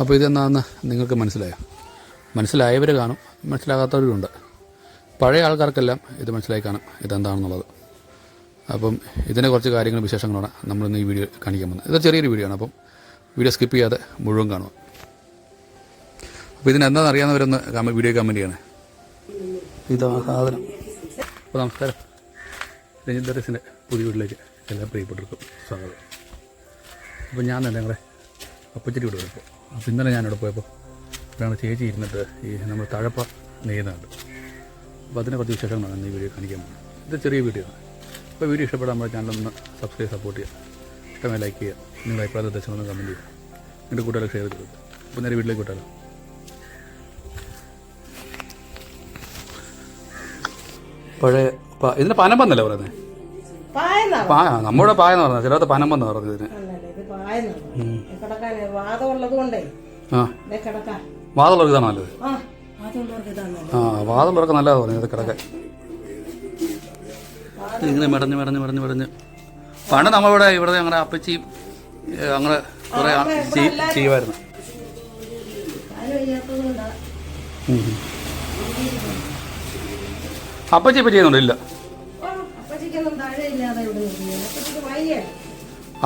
അപ്പോൾ ഇതെന്താണെന്ന് നിങ്ങൾക്ക് മനസ്സിലായോ? മനസ്സിലായവർ കാണും മനസ്സിലാകാത്തവരുണ്ട്. പഴയ ആൾക്കാർക്കെല്ലാം ഇത് മനസ്സിലായി കാണും ഇതെന്താണെന്നുള്ളത്. അപ്പം ഇതിനെ കുറച്ച് കാര്യങ്ങൾ വിശേഷങ്ങളാണ് നമ്മളിന്ന് ഈ വീഡിയോ കാണിക്കാൻ പോകുന്നത്. ഇത് ചെറിയൊരു വീഡിയോ ആണ് അപ്പം വീഡിയോ സ്കിപ്പ് ചെയ്യാതെ മുഴുവൻ കാണുക. അപ്പോൾ ഇതിനെന്താണെന്ന് അറിയാവുന്നവരൊന്ന് കമ വീഡിയോ കമന്റ് ചെയ്യണേ. ഇതാണ് സാധനം. അപ്പോൾ നമസ്കാരം. രഞ്ജിത് ദർസിന്റെ പുതിയ വീട്ടിലേക്ക് എല്ലാ പ്രിയപ്പെട്ടവർക്കും സ്വാഗതം. അപ്പോൾ ഞാൻ തന്നെ ഞങ്ങളെ അപ്പച്ചടി ഇവിടെ പോയപ്പോൾ അപ്പോൾ ഇന്നലെ ഞാനിവിടെ പോയപ്പോൾ ഇതാണ് ചേച്ചി ഇരുന്നിട്ട് ഈ നമ്മൾ തഴപ്പ നെയ്യുന്നുണ്ട് അപ്പോൾ അതിനെ കുറച്ച് വിശേഷങ്ങളാണ് വേണം ഈ വീഡിയോ കാണിക്കാൻ പോകുന്നത്. ഇത് ചെറിയ വീഡിയോ ആണ്. അപ്പോൾ വീഡിയോ ഇഷ്ടപ്പെടാൻ നമ്മുടെ ചാനലൊന്ന് സബ്സ്ക്രൈബ് സപ്പോർട്ട് ചെയ്യുക. ഇഷ്ടമായി ലൈക്ക് ചെയ്യുക. നിങ്ങളുടെ അഭിപ്രായ നിർദ്ദേശങ്ങളൊന്ന് കമന്റ് ചെയ്യുക. നിങ്ങളുടെ കൂട്ടുകാരെ ഷെയർ ചെയ്ത് അപ്പോൾ നേരെ വീട്ടിലേക്ക് വിട്ടാലോ പഴയ ഇതിന് പനമ്പന്നല്ലേ പറയുന്നത്? പായെന്നാ പായ നമ്മുടെ പായ എന്ന് പറഞ്ഞത് ചിലത്തെ പനമ്പെന്ന് പറഞ്ഞത് ഇതിന്. വാദമുള്ളത് കൊണ്ടേ. കിടക്കാൻ വാതുള്ളവർക്ക് ഇതാണ് നല്ലത് ആ വാദമുള്ളവർക്ക് നല്ലതാണ് പറഞ്ഞത്. കിടക്കാൻ ഇങ്ങനെ മെടഞ്ഞ് മെടഞ്ഞ് മെടഞ്ഞ് മെടഞ്ഞ്. പണ്ട് നമ്മളിവിടെ ഇവിടെ ഞങ്ങളുടെ അപ്പച്ചി അങ്ങനെ കുറേ ചെയ്യുമായിരുന്നു. അപ്പച്ചി ഇപ്പം ചെയ്യുന്നുണ്ട് ഇല്ല.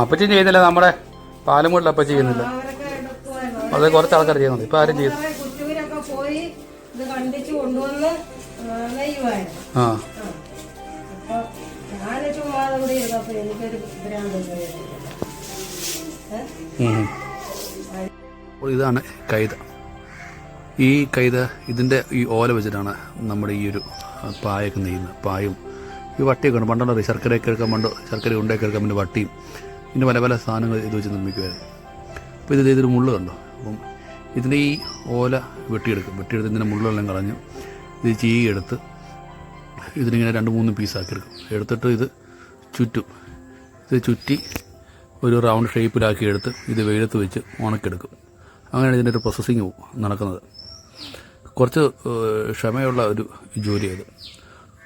അപ്പച്ചി ചെയ്യുന്നില്ല നമ്മുടെ പാലമൂടിൽ അപ്പം ചെയ്യുന്നില്ല. അത് കുറച്ച് ആൾക്കാർ ചെയ്യുന്നുണ്ട്. ഇപ്പം ആരും ചെയ്യുന്നു ആ. അപ്പോൾ ഇതാണ് കൈത. ഈ കൈത ഇതിന്റെ ഈ ഓല വെച്ചിട്ടാണ് നമ്മുടെ ഈ ഒരു പായൊക്കെ നെയ്യുന്നത്. പായും ഈ വട്ടിയൊക്കെ ഉണ്ട്. പണ്ടുള്ള ശർക്കരയൊക്കെ എടുക്കാൻ പണ്ട് ശർക്കര ഉണ്ടയൊക്കെ എടുക്കാൻ വേണ്ടി വട്ടിയും ഇതിന്റെ പല പല സാധനങ്ങൾ ഇത് വെച്ച് നിർമ്മിക്കുമായിരുന്നു അപ്പോൾ ഇതിന്റെ ഇതൊരു മുള്ള് കണ്ടോ? അപ്പം ഇതിന്റെ ഈ ഓല വെട്ടിയെടുക്കും. വെട്ടിയെടുത്ത് ഇതിന്റെ മുള്ളെല്ലാം കളഞ്ഞ് ഇത് ചീയെടുത്ത് ഇതിനിങ്ങനെ രണ്ട് മൂന്ന് പീസാക്കി എടുക്കും എടുത്തിട്ട് ഇത് ചുറ്റും ഇത് ചുറ്റി ഒരു റൗണ്ട് ഷേപ്പിലാക്കി എടുത്ത് ഇത് വെയിലത്ത് വെച്ച് ഉണക്കെടുക്കും അങ്ങനെയാണ് ഇതിന്റെ ഒരു പ്രോസസ്സിങ് നടക്കുന്നത്. കുറച്ച് ക്ഷമയുള്ള ഒരു ജോലിയത്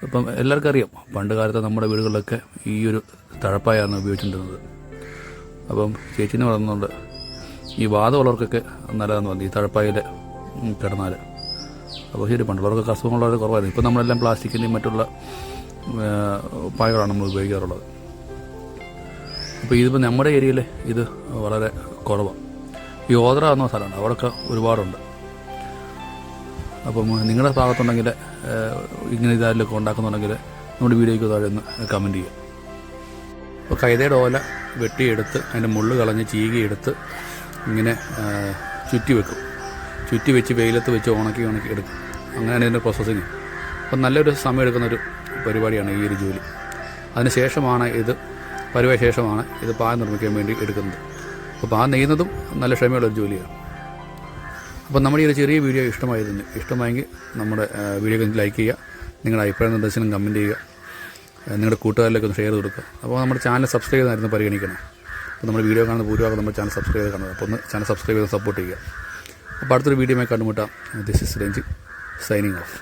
അപ്പം എല്ലാവർക്കും അറിയാം പണ്ട് കാലത്ത് നമ്മുടെ വീടുകളിലൊക്കെ ഈ ഒരു തഴപ്പായാണ് ഉപയോഗിച്ചുകൊണ്ടിരുന്നത് അപ്പം ചേച്ചിനെ വളർന്നുകൊണ്ട് ഈ വാദമുള്ളവർക്കൊക്കെ നല്ലതെന്ന് പറഞ്ഞു ഈ തഴപ്പായിൽ കിടന്നാൽ അപ്പോൾ ശരി പണ്ടുള്ളവർക്കൊക്കെ അസുഖങ്ങൾ വളരെ കുറവായിരുന്നു. ഇപ്പം നമ്മളെല്ലാം പ്ലാസ്റ്റിക്കിന്റെയും മറ്റുള്ള പായകളാണ് നമ്മൾ ഉപയോഗിക്കാറുള്ളത്. അപ്പോൾ ഇതിപ്പോൾ നമ്മുടെ ഏരിയയിൽ ഇത് വളരെ കുറവാണ് ഈ ഓദ്ര എന്ന സ്ഥലമുണ്ട് അവിടെയൊക്കെ ഒരുപാടുണ്ട്. അപ്പം നിങ്ങളുടെ ഭാഗത്തുണ്ടെങ്കിൽ ഇങ്ങനെ ഇതാരിലൊക്കെ ഉണ്ടാക്കുന്നുണ്ടെങ്കിൽ നമ്മുടെ വീഡിയോയ്ക്ക് താഴെ ഒന്ന് കമന്റ് ചെയ്യുക. കൈതയുടെ ഓല വെട്ടിയെടുത്ത് അതിന്റെ മുള്ള് കളഞ്ഞ് ചീകിയെടുത്ത് ഇങ്ങനെ ചുറ്റി വെക്കും. ചുറ്റി വെച്ച് വെയിലത്ത് വെച്ച് ഉണക്കി ഉണക്കി എടുക്കും. അങ്ങനെയാണ് ഇതിന്റെ പ്രോസസ്സിങ് അപ്പം നല്ലൊരു സമയം എടുക്കുന്നൊരു പരിപാടിയാണ് ഈ ഒരു ജോലി. അതിന് ശേഷമാണ് ഇത് പരുവായ ശേഷമാണ് ഇത് പാൽ നിർമ്മിക്കാൻ വേണ്ടി എടുക്കുന്നത്. അപ്പോൾ പാൽ നെയ്യുന്നതും നല്ല ക്ഷമയുള്ളൊരു ജോലിയാണ്. അപ്പോൾ നമ്മുടെ ഈ ഒരു ചെറിയ വീഡിയോ ഇഷ്ടമായിരുന്നു ഇഷ്ടമായെങ്കിൽ നമ്മുടെ വീഡിയോ ലൈക്ക് ചെയ്യുക നിങ്ങളുടെ അഭിപ്രായ നിർദ്ദേശനം കമന്റ് ചെയ്യുക. നിങ്ങളുടെ കൂട്ടുകാരിലേക്ക് ഒന്ന് ഷെയർ ചെയ്ത് കൊടുക്കുക. അപ്പോൾ നമ്മുടെ ചാനൽ സബ്സ്ക്രൈബ് ചെയ്തായിരുന്നു പരിഗണിക്കണം. അപ്പോൾ നമ്മുടെ വീഡിയോ കാണുന്ന ഭൂരിഭാഗം നമ്മുടെ ചാനൽ സബ്സ്ക്രൈബ് ചെയ്ത് കാണുന്നത് അപ്പോൾ ഒന്ന് ചാനൽ സബ്സ്ക്രൈബ് ചെയ്ത് സപ്പോർട്ട് ചെയ്യുക. അപ്പോൾ അടുത്തൊരു വീഡിയോയുമായി കണ്ടുമുട്ടാം. This is Ranji signing off